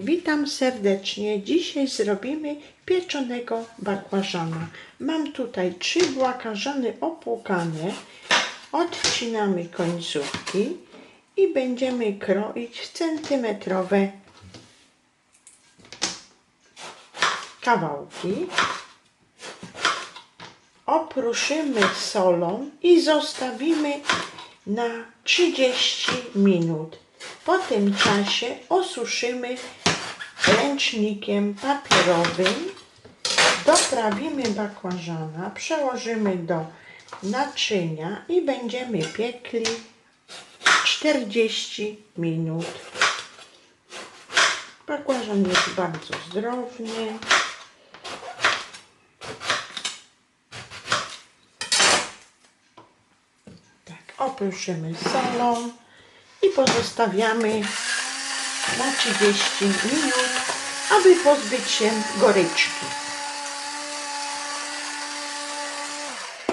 Witam serdecznie. Dzisiaj zrobimy pieczonego bakłażana. Mam tutaj trzy bakłażany opłukane. Odcinamy końcówki i będziemy kroić centymetrowe kawałki. Opruszymy solą i zostawimy na 30 minut. Po tym czasie osuszymy ręcznikiem papierowym. Doprawimy bakłażana, przełożymy do naczynia i będziemy piekli 40 minut. Bakłażan jest bardzo zdrowny. Tak, opruszymy solą i pozostawiamy na 30 minut, aby pozbyć się goryczki.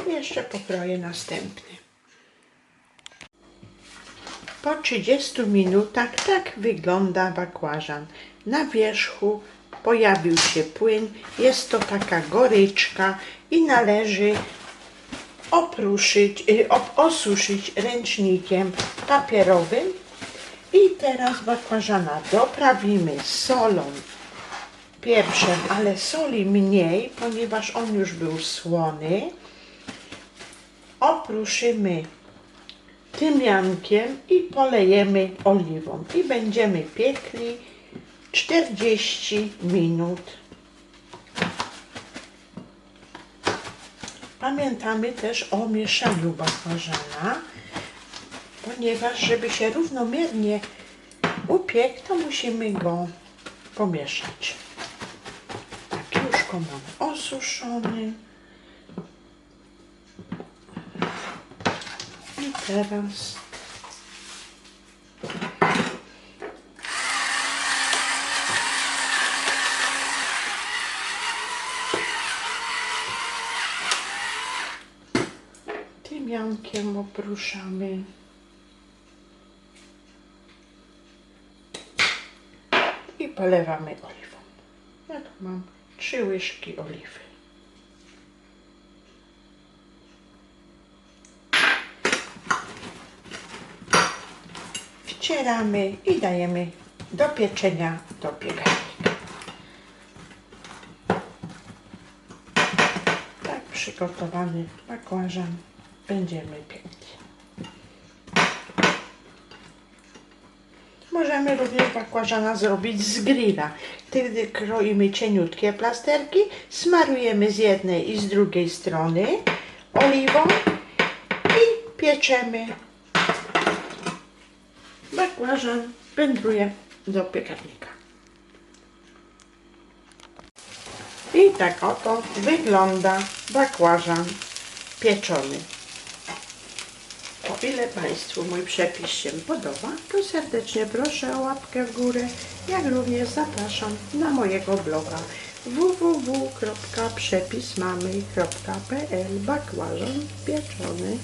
Jeszcze pokroję następny. Po 30 minutach tak wygląda bakłażan. Na wierzchu pojawił się płyn, jest to taka goryczka i należy opruszyć, y, osuszyć ręcznikiem papierowym. I teraz bakłażana doprawimy solą, pieprzem, ale soli mniej, ponieważ on już był słony. Opruszymy tymiankiem i polejemy oliwą. I będziemy piekli 40 minut. Pamiętamy też o mieszaniu bakłażana, ponieważ żeby się równomiernie upiekł, to musimy go pomieszać. Tak, już go mamy osuszony. I teraz tymiankiem opruszamy. I polewamy oliwą. Ja tu mam trzy łyżki oliwy. Wcieramy i dajemy do pieczenia do piekarnika. Tak przygotowany bakłażan będziemy piekli. Możemy również bakłażana zrobić z grilla. Wtedy kroimy cieniutkie plasterki, smarujemy z jednej i z drugiej strony oliwą i pieczemy. Bakłażan wędruje do piekarnika. I tak oto wygląda bakłażan pieczony. Ile Państwu mój przepis się podoba, to serdecznie proszę o łapkę w górę, jak również zapraszam na mojego bloga www.przepismamy.pl Bakłażan pieczony.